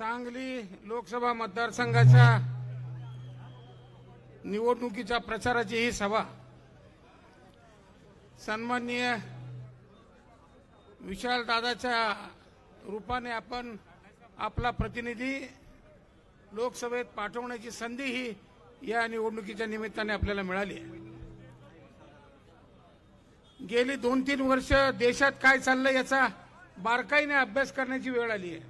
सांगली लोकसभा मतदारसंघाच्या निवडणुकीच्या प्रचाराची ही सभा. सन्माननीय विशाल दादाच्या रूपाने आपण आपला प्रतिनिधी लोकसभेत पाठवण्याची संधी ही या निवडणुकीच्या निमित्ताने आपल्याला मिळाली आहे. गेली दोन तीन वर्ष देशात काय चाललंय याचा बारकाईने अभ्यास करण्याची वेळ आली आहे.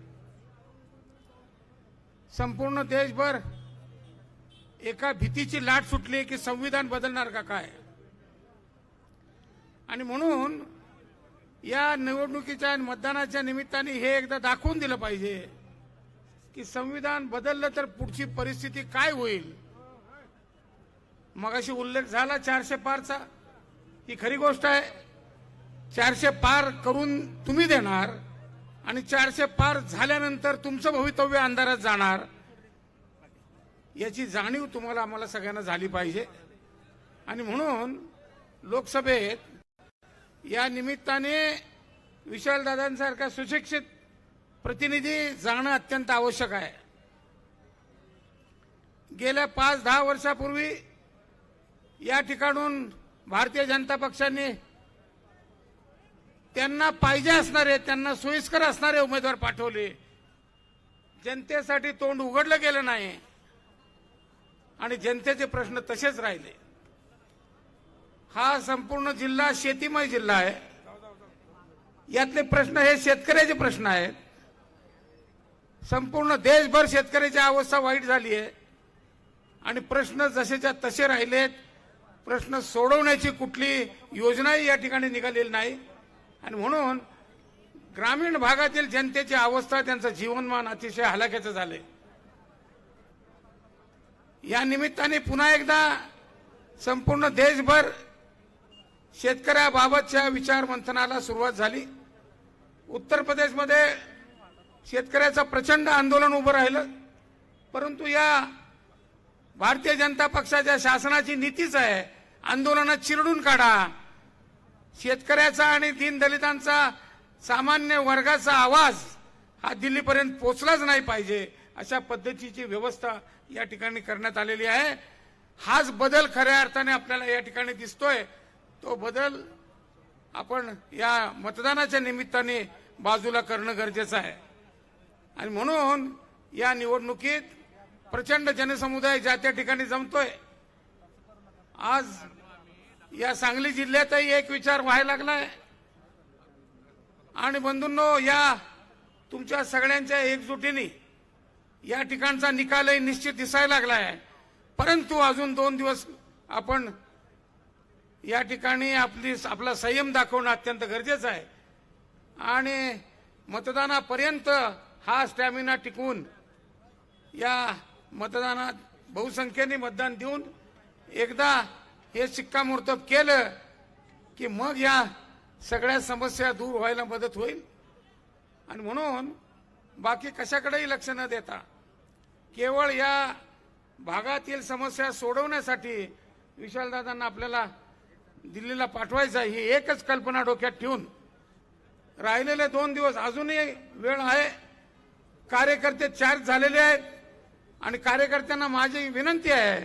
संपूर्ण देशभर एका भीतीची लाट सुटली की संविधान बदलणार का काय? आणि म्हणून या निवडणुकीच्या आणि मतदानाच्या निमित्ताने हे एकदा दाखवून दिलं पाहिजे की संविधान बदललं तर पुढची परिस्थिती काय होईल? मगाशी उल्लेख झाला चारशे पारचा. ही खरी गोष्ट आहे. चारशे पार करून तुम्ही देणार. आणि चारशे पार झाल्यानंतर तुमचं भवितव्य अंधारात जाणार. याची जाणीव तुम्हाला आम्हाला सगळ्यांना झाली पाहिजे. आणि म्हणून लोकसभेत या निमित्ताने विशालदादांसारखा सुशिक्षित प्रतिनिधी जाणं अत्यंत आवश्यक आहे. गेल्या पाच दहा वर्षापूर्वी या ठिकाणून भारतीय जनता पक्षाने त्यांना पाहिजे असणारे त्यांना सोयीस्कर असणारे उमेदवार पाठवले. जनतेसाठी तोंड उघडलं गेलं नाही. आणि जनतेचे प्रश्न तसेच राहिले. हा संपूर्ण जिल्हा शेतीमय जिल्हा आहे. यातले प्रश्न हे शेतकऱ्याचे प्रश्न आहेत. संपूर्ण देशभर शेतकऱ्याची अवस्था वाईट झाली आहे. आणि प्रश्न जसेच्या तसे राहिलेत प्रश्न सोडवण्याची कुठली योजनाही या ठिकाणी निघालेली नाही. आणि म्हणून ग्रामीण भागातील जनतेची अवस्था त्यांचं जीवनमान अतिशय हलाख्याचं झालंय. या निमित्ताने पुन्हा एकदा संपूर्ण देशभर शेतकऱ्याबाबतच्या विचारमंथनाला सुरुवात झाली. उत्तर प्रदेशमध्ये शेतकऱ्याचं प्रचंड आंदोलन उभं राहिलं. परंतु या भारतीय जनता पक्षाच्या शासनाची नीतीच आहे आंदोलनात चिरडून काढा. शेतकऱ्याचा आणि दीनदलितांचा सामान्य वर्गाचा आवाज हा दिल्लीपर्यंत पोचलाच नाही पाहिजे अशा पद्धतीची व्यवस्था या ठिकाणी करण्यात आलेली आहे. हाच बदल खऱ्या अर्थाने आपल्याला या ठिकाणी दिसतोय. तो बदल आपण या मतदानाच्या निमित्ताने बाजूला करणं गरजेचं आहे. आणि म्हणून या निवडणुकीत प्रचंड जनसमुदाय ज्या त्या ठिकाणी जमतोय आज या सांगली जिल्ह्यातही एक विचार व्हायला लागलाय. आणि बंधूंनो या तुमच्या सगळ्यांच्या एकजुटीने या ठिकाणचा निकालही निश्चित दिसायला लागलाय. परंतु अजून दोन दिवस आपण या ठिकाणी आपली आपला संयम दाखवणं अत्यंत गरजेचं आहे. आणि मतदानापर्यंत हा स्टॅमिना टिकवून या मतदानात बहुसंख्येने मतदान देऊन एकदा हे शिक्कामोर्तब केलं की मग या सगळ्या समस्या दूर व्हायला मदत होईल. आणि म्हणून बाकी कशाकडेही लक्ष न देता केवळ या भागातील समस्या सोडवण्यासाठी विशालदादांना आपल्याला दिल्लीला पाठवायचं आहे ही एकच कल्पना डोक्यात ठेवून राहिलेले दोन दिवस अजूनही वेळ आहे. कार्यकर्ते चार्ज झालेले आहेत आणि कार्यकर्त्यांना माझी विनंती आहे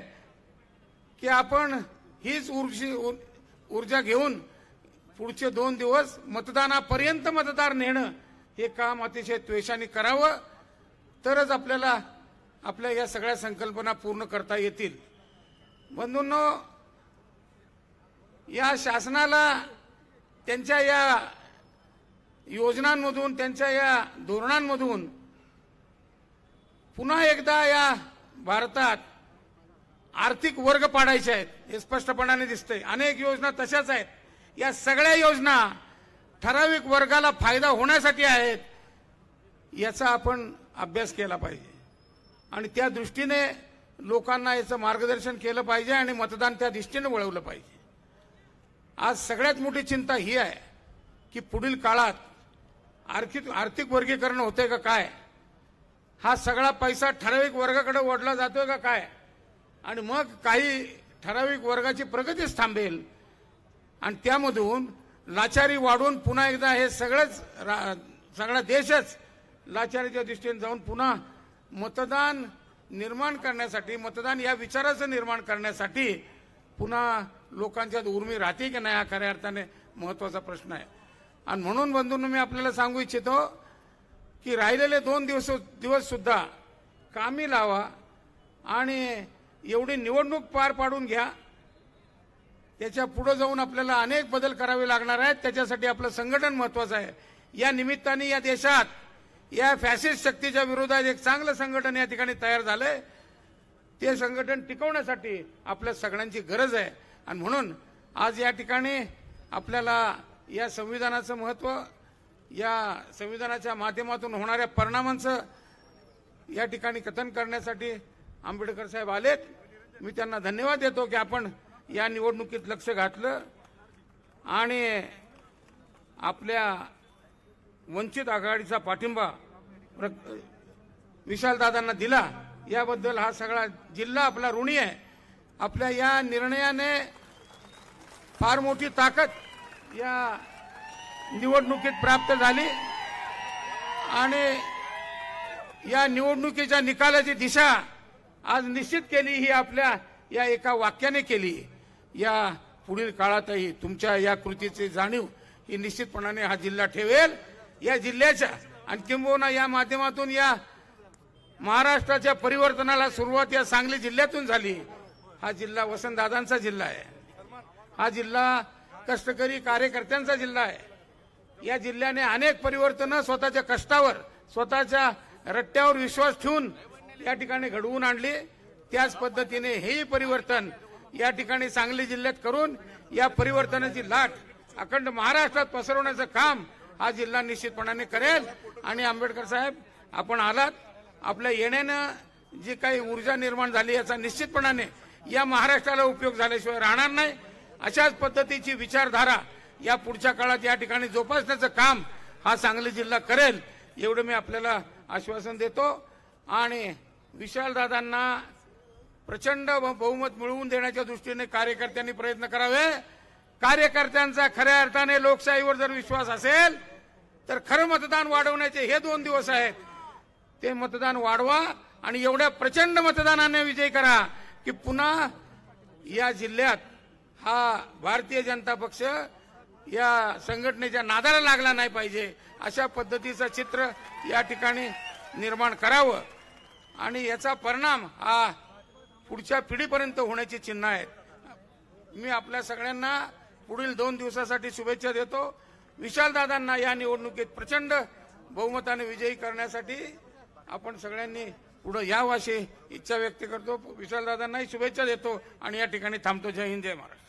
की आपण हीच ऊर्जी ऊर्जा घेऊन पुढचे दोन दिवस मतदानापर्यंत मतदार नेणं हे काम अतिशय त्वेषाने करावं. तरच आपल्याला आपल्या या सगळ्या संकल्पना पूर्ण करता येतील. बंधूंनो या शासनाला त्यांच्या या योजनांमधून त्यांच्या या धोरणांमधून पुन्हा एकदा या भारतात आर्थिक वर्ग पाडायचे आहेत हे स्पष्टपणाने दिसतंय. अनेक योजना तशाच आहेत. या सगळ्या योजना ठराविक वर्गाला फायदा होण्यासाठी आहेत याचा आपण अभ्यास केला पाहिजे. आणि त्या दृष्टीने लोकांना याचं मार्गदर्शन केलं पाहिजे आणि मतदान त्या दृष्टीने वळवलं पाहिजे. आज सगळ्यात मोठी चिंता ही आहे की पुढील काळात आर्थिक आर्थिक वर्गीकरण होतंय का काय? हा सगळा पैसा ठराविक वर्गाकडे ओढला जातोय का काय? आणि मग काही ठराविक वर्गाची प्रगतीच थांबेल. आणि त्यामधून लाचारी वाढून पुन्हा एकदा हे सगळंच रा- सगळा देशच लाचारीच्या दृष्टीने जाऊन पुन्हा मतदान निर्माण करण्यासाठी मतदान या विचाराचं निर्माण करण्यासाठी पुन्हा लोकांच्यात उर्मी राहते की नाही हा खऱ्या अर्थाने महत्त्वाचा प्रश्न आहे. आणि म्हणून बंधूंनो मी आपल्याला सांगू इच्छितो की राहिलेले दोन दिवस दिवस सुद्धा कामी लावा आणि एवढी निवडणूक पार पाडून घ्या. त्याच्या पुढे जाऊन आपल्याला अनेक बदल करावे लागणार आहेत. त्याच्यासाठी आपलं संघटन महत्वाचं आहे. या निमित्ताने या देशात या फॅसिस्ट शक्तीच्या विरोधात एक चांगलं संघटन या ठिकाणी तयार झालंय. ते संघटन टिकवण्यासाठी आपल्या सगळ्यांची गरज आहे. आणि म्हणून आज या ठिकाणी आपल्याला या संविधानाचं महत्त्व या संविधानाच्या माध्यमातून होणाऱ्या परिणामांचं या ठिकाणी कथन करण्यासाठी आंबेडकर साहेब आलेत. मी त्यांना धन्यवाद देतो की आपण या निवडणुकीत लक्ष घातलं आणि आपल्या वंचित आघाडीचा पाठिंबा विशालदादांना दिला. याबद्दल हा सगळा जिल्हा आपला ऋणी आहे. आपल्या या निर्णयाने फार मोठी ताकद या निवडणुकीत प्राप्त झाली. आणि या निवडणुकीच्या निकालाची दिशा आज निश्चित केली ही आपल्या या एका वाक्याने केली. या पुढील काळातही तुमच्या या कृतीची जाणीव ही निश्चितपणाने हा जिल्हा ठेवेल. या जिल्ह्याच्या आणि किंबहुना या माध्यमातून या महाराष्ट्राच्या परिवर्तनाला सुरुवात या सांगली जिल्ह्यातून झाली. हा जिल्हा वसंतदादांचा जिल्हा आहे. हा जिल्हा कष्टकरी कार्यकर्त्यांचा जिल्हा आहे. या जिल्ह्याने अनेक परिवर्तनं स्वतःच्या कष्टावर स्वतःच्या रट्ट्यावर विश्वास ठेवून या ठिकाणी घडवून आणली. त्याच पद्धतीने हे परिवर्तन या ठिकाणी सांगली जिल्ह्यात करून या परिवर्तनाची लाट अखंड महाराष्ट्रात पसरवण्याचं काम हा जिल्हा निश्चितपणाने करेल. आणि आंबेडकर साहेब आपण आलात. आपल्या येण्यानं जी काही ऊर्जा निर्माण झाली याचा निश्चितपणाने या महाराष्ट्राला उपयोग झाल्याशिवाय राहणार नाही. अशाच पद्धतीची विचारधारा या पुढच्या काळात या ठिकाणी जोपासण्याचं काम हा सांगली जिल्हा करेल एवढं मी आपल्याला आश्वासन देतो. आणि विशालदादांना प्रचंड बहुमत मिळवून देण्याच्या दृष्टीने कार्यकर्त्यांनी प्रयत्न करावे. कार्यकर्त्यांचा खऱ्या अर्थाने लोकशाहीवर जर विश्वास असेल तर खरं मतदान वाढवण्याचे हे दोन दिवस आहेत. ते मतदान वाढवा आणि एवढ्या प्रचंड मतदानाने विजय करा की पुन्हा या जिल्ह्यात हा भारतीय जनता पक्ष या संघटनेच्या नादाला लागला नाही पाहिजे. अशा पद्धतीचं चित्र या ठिकाणी निर्माण करावं. आणि याचा परिणाम हा पुढच्या पिढीपर्यंत होण्याची चिन्ह आहेत. मी आपल्या सगळ्यांना पुढील दोन दिवसासाठी शुभेच्छा देतो. विशालदादांना या निवडणुकीत प्रचंड बहुमताने विजयी करण्यासाठी आपण सगळ्यांनी पुढे यावं अशी इच्छा व्यक्त करतो. विशालदादांनाही शुभेच्छा देतो आणि या ठिकाणी थांबतो. जय हिंद जय महाराष्ट्र.